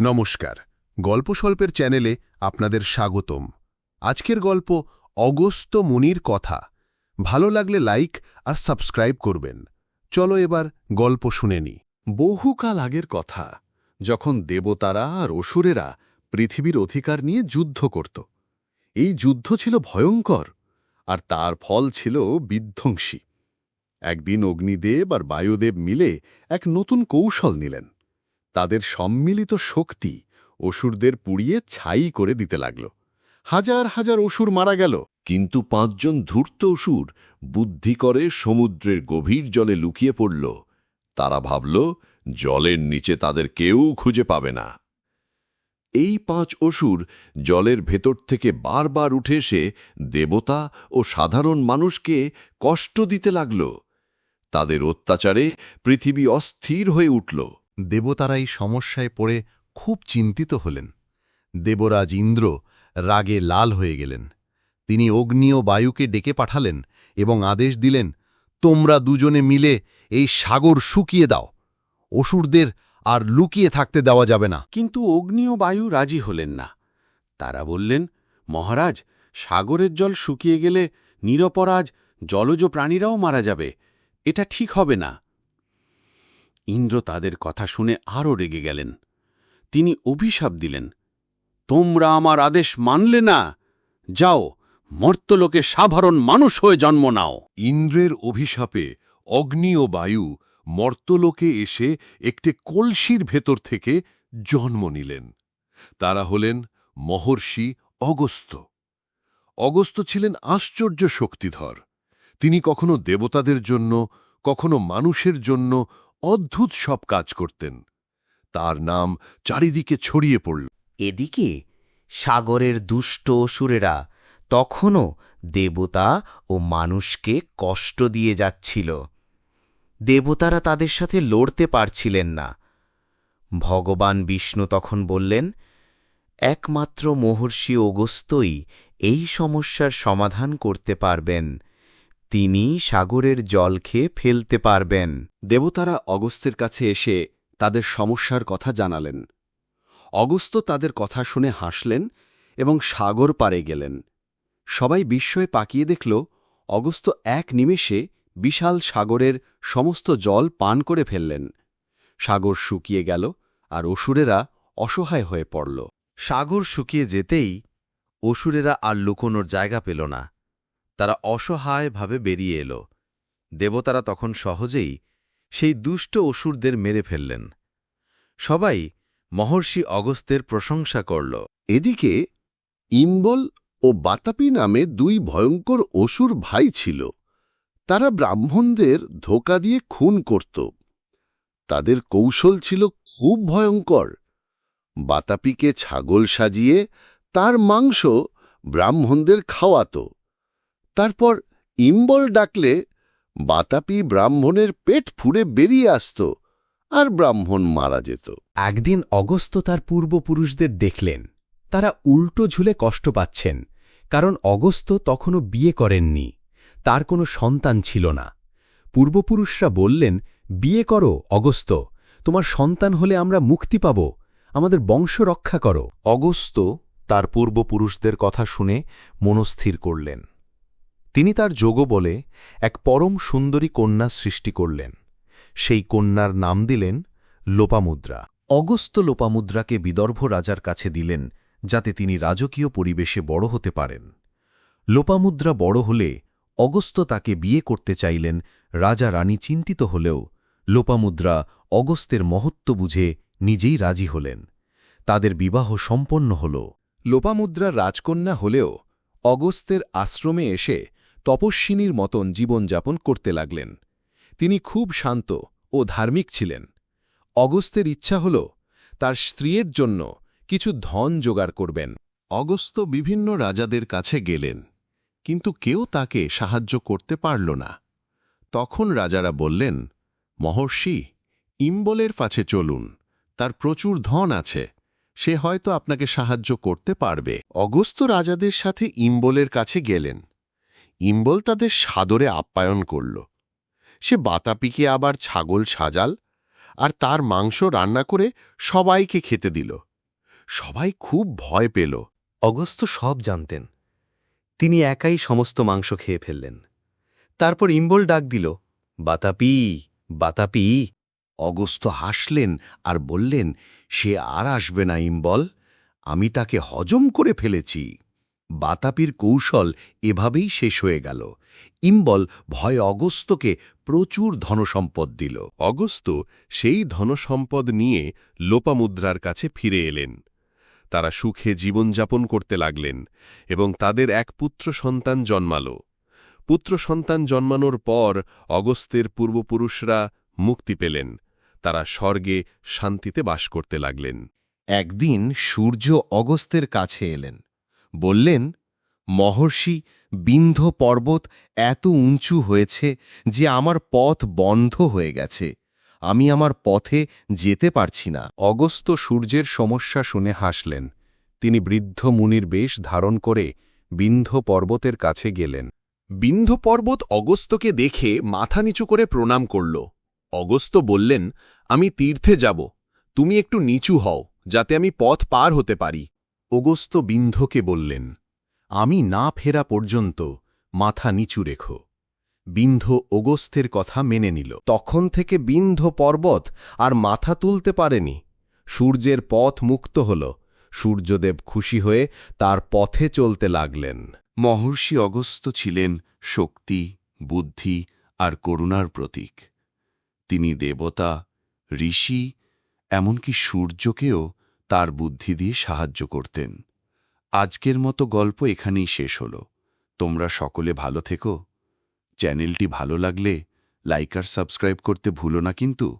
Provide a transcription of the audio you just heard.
নমস্কার। গল্পস্বল্পের চ্যানেলে আপনাদের স্বাগতম। আজকের গল্প অগস্ত মুনির কথা। ভালো লাগলে লাইক আর সাবস্ক্রাইব করবেন। চলো এবার গল্প শুনে নি। বহুকাল আগের কথা, যখন দেবতারা আর অসুরেরা পৃথিবীর অধিকার নিয়ে যুদ্ধ করত। এই যুদ্ধ ছিল ভয়ঙ্কর, আর তার ফল ছিল বিধ্বংসী। একদিন অগ্নিদেব আর বায়ুদেব মিলে এক নতুন কৌশল নিলেন। তাদের সম্মিলিত শক্তি অসুরদের পুড়িয়ে ছাই করে দিতে লাগল। হাজার হাজার অসুর মারা গেল, কিন্তু পাঁচজন ধূর্ত অসুর বুদ্ধি করে সমুদ্রের গভীর জলে লুকিয়ে পড়ল। তারা ভাবল, জলের নিচে তাদের কেউ খুঁজে পাবে না। এই পাঁচ অসুর জলের ভেতর থেকে বারবার উঠে এসে দেবতা ও সাধারণ মানুষকে কষ্ট দিতে লাগল। তাদের অত্যাচারে পৃথিবী অস্থির হয়ে উঠল। দেবতারা এই সমস্যায় পড়ে খুব চিন্তিত হলেন। দেবরাজ ইন্দ্র রাগে লাল হয়ে গেলেন। তিনি অগ্নি ও বায়ুকে ডেকে পাঠালেন এবং আদেশ দিলেন, তোমরা দুজনে মিলে এই সাগর শুকিয়ে দাও। অসুরদের আর লুকিয়ে থাকতে দেওয়া যাবে না। কিন্তু অগ্নি ও বায়ু রাজি হলেন না। তারা বললেন, মহারাজ, সাগরের জল শুকিয়ে গেলে নিরপরাজ জলজ প্রাণীরাও মারা যাবে। এটা ঠিক হবে না। ইন্দ্র তাদের কথা শুনে আরও রেগে গেলেন। তিনি অভিশাপ দিলেন, তোমরা আমার আদেশ মানলে না। যাও, মর্তলোকে সাধারণ মানুষ হয়ে জন্ম নাও। ইন্দ্রের অভিশাপে অগ্নি ও বায়ু মর্তলোকে এসে একটি কলসির ভেতর থেকে জন্ম নিলেন। তারা হলেন মহর্ষি অগস্ত অগস্ত ছিলেন আশ্চর্য শক্তিধর। তিনি কখনো দেবতাদের জন্য, কখনো মানুষের জন্য অদ্ভুত সব কাজ করতেন। তার নাম চারিদিকে ছড়িয়ে পড়ল। এদিকে সাগরের দুষ্ট অসুরেরা তখনও দেবতা ও মানুষকে কষ্ট দিয়ে যাচ্ছিল। দেবতারা তাদের সাথে লড়তে পারছিলেন না। ভগবান বিষ্ণু তখন বললেন, একমাত্র মহর্ষি অগস্তই এই সমস্যার সমাধান করতে পারবেন। তিনি সাগরের জল খেয়ে ফেলতে পারবেন। দেবতারা অগস্তের কাছে এসে তাদের সমস্যার কথা জানালেন। অগস্ত তাদের কথা শুনে হাসলেন এবং সাগর পারে গেলেন। সবাই বিস্ময়ে পাকিয়ে দেখল অগস্ত এক নিমেষে বিশাল সাগরের সমস্ত জল পান করে ফেললেন। সাগর শুকিয়ে গেল আর অসুরেরা অসহায় হয়ে পড়ল। সাগর শুকিয়ে যেতেই অসুরেরা আর লুকোনোর জায়গা পেল না। তারা অসহায়ভাবে বেরিয়ে এলো। দেবতারা তখন সহজেই সেই দুষ্ট অসুরদের মেরে ফেললেন। সবাই মহর্ষি অগস্তের প্রশংসা করল। এদিকে ইম্বল ও বাতাপি নামে দুই ভয়ঙ্কর অসুর ভাই ছিল। তারা ব্রাহ্মণদের ধোকা দিয়ে খুন করত। তাদের কৌশল ছিল খুব ভয়ঙ্কর। বাতাপিকে ছাগল সাজিয়ে তার মাংস ব্রাহ্মণদের খাওয়াত। তারপর ইম্বল ডাকলে বাতাপি ব্রাহ্মণের পেট ফুড়ে বেরিয়ে আসত আর ব্রাহ্মণ মারা যেত। একদিন অগস্ত তার পূর্বপুরুষদের দেখলেন। তারা উল্টো ঝুলে কষ্ট পাচ্ছেন কারণ অগস্ত তখনও বিয়ে করেননি তার কোনো সন্তান ছিল না। পূর্বপুরুষরা বললেন বিয়ে করো অগস্ত তোমার সন্তান হলে আমরা মুক্তি পাব আমাদের বংশ রক্ষা করো। অগস্ত তার পূর্বপুরুষদের কথা শুনে মনস্থির করলেন। তিনি তার যোগ বলে এক পরম সুন্দরী কন্যা সৃষ্টি করলেন। সেই কন্যার নাম দিলেন লোপামুদ্রা। অগস্ত লোপামুদ্রাকে বিদর্ভ রাজার কাছে দিলেন যাতে তিনি রাজকীয় পরিবেশে বড় হতে পারেন। লোপামুদ্রা বড় হলে অগস্ত তাকে বিয়ে করতে চাইলেন রাজা রানী চিন্তিত হলেও লোপামুদ্রা অগস্তের মহত্ব বুঝে নিজেই রাজি হলেন। তাদের বিবাহ সম্পন্ন হল। লোপামুদ্রা রাজকন্যা হলেও অগস্তের আশ্রমে এসে তপস্বিনীর মতন জীবনযাপন করতে লাগলেন। তিনি খুব শান্ত ও ধার্মিক ছিলেন। অগস্তের ইচ্ছা হল তার স্ত্রীর জন্য কিছু ধন জোগাড় করবেন। অগস্ত বিভিন্ন রাজাদের কাছে গেলেন, কিন্তু কেউ তাকে সাহায্য করতে পারল না। তখন রাজারা বললেন, মহর্ষি, ইম্বলের কাছে চলুন, তার প্রচুর ধন আছে, সে হয়তো আপনাকে সাহায্য করতে পারবে। অগস্ত রাজাদের সাথে ইম্বলের কাছে গেলেন। ইম্বল তাদের সাদরে আপ্যায়ন করল। সে বাতাপিকে আবার ছাগল সাজাল আর তার মাংস রান্না করে সবাইকে খেতে দিল। সবাই খুব ভয় পেল। অগস্ত্য সব জানতেন। তিনি একাই সমস্ত মাংস খেয়ে ফেললেন। তারপর ইম্বল ডাক দিল বাতাপি বাতাপি। অগস্ত হাসলেন আর বললেন সে আর আসবে না ইম্বল আমি তাকে হজম করে ফেলেছি। বাতাপির কৌশল এভাবেই শেষ হয়ে গেল। ইম্বল ভয় অগস্তকে প্রচুর ধনসম্পদ দিল। অগস্ত সেই ধনসম্পদ নিয়ে লোপামুদ্রার কাছে ফিরে এলেন। তারা সুখে জীবনযাপন করতে লাগলেন এবং তাদের এক পুত্র সন্তান জন্মাল। পুত্র সন্তান জন্মানোর পর অগস্তের পূর্বপুরুষরা মুক্তি পেলেন। তারা স্বর্গে শান্তিতে বাস করতে লাগলেন। একদিন সূর্য অগস্তের কাছে এলেন। বললেন মহর্ষি বিন্ধ পর্বত এত উঁচু হয়েছে যে আমার পথ বন্ধ হয়ে গেছে। আমি আমার পথে যেতে পারছি না। অগস্ত সূর্যের সমস্যা শুনে হাসলেন। তিনি বৃদ্ধ মুনির বেশ ধারণ করে বিন্ধ পর্বতের কাছে গেলেন। বিন্ধ পর্বত অগস্তকে দেখে মাথা নিচু করে প্রণাম করল। অগস্ত বললেন আমি তীর্থে যাব। তুমি একটু নিচু হও যাতে আমি পথ পার হতে পারি। অগস্ত বিন্ধকে বললেন আমি না ফেরা পর্যন্ত মাথা নিচু রেখো। বিন্ধ অগস্তের কথা মেনে নিল। তখন থেকে বিন্ধ পর্বত আর মাথা তুলতে পারেনি। সূর্যের পথ মুক্ত হল। সূর্যদেব খুশি হয়ে তার পথে চলতে লাগলেন। মহর্ষি অগস্ত ছিলেন শক্তি বুদ্ধি আর করুণার প্রতীক। তিনি দেবতা ঋষি এমনকি সূর্যকেও তার বুদ্ধি দিয়ে সাহায্য করতেন। আজকের মতো গল্প এখানেই শেষ হল। তোমরা সকলে ভালো থেকো। চ্যানেলটি ভালো লাগলে লাইক আর সাবস্ক্রাইব করতে ভুলো না কিন্তু।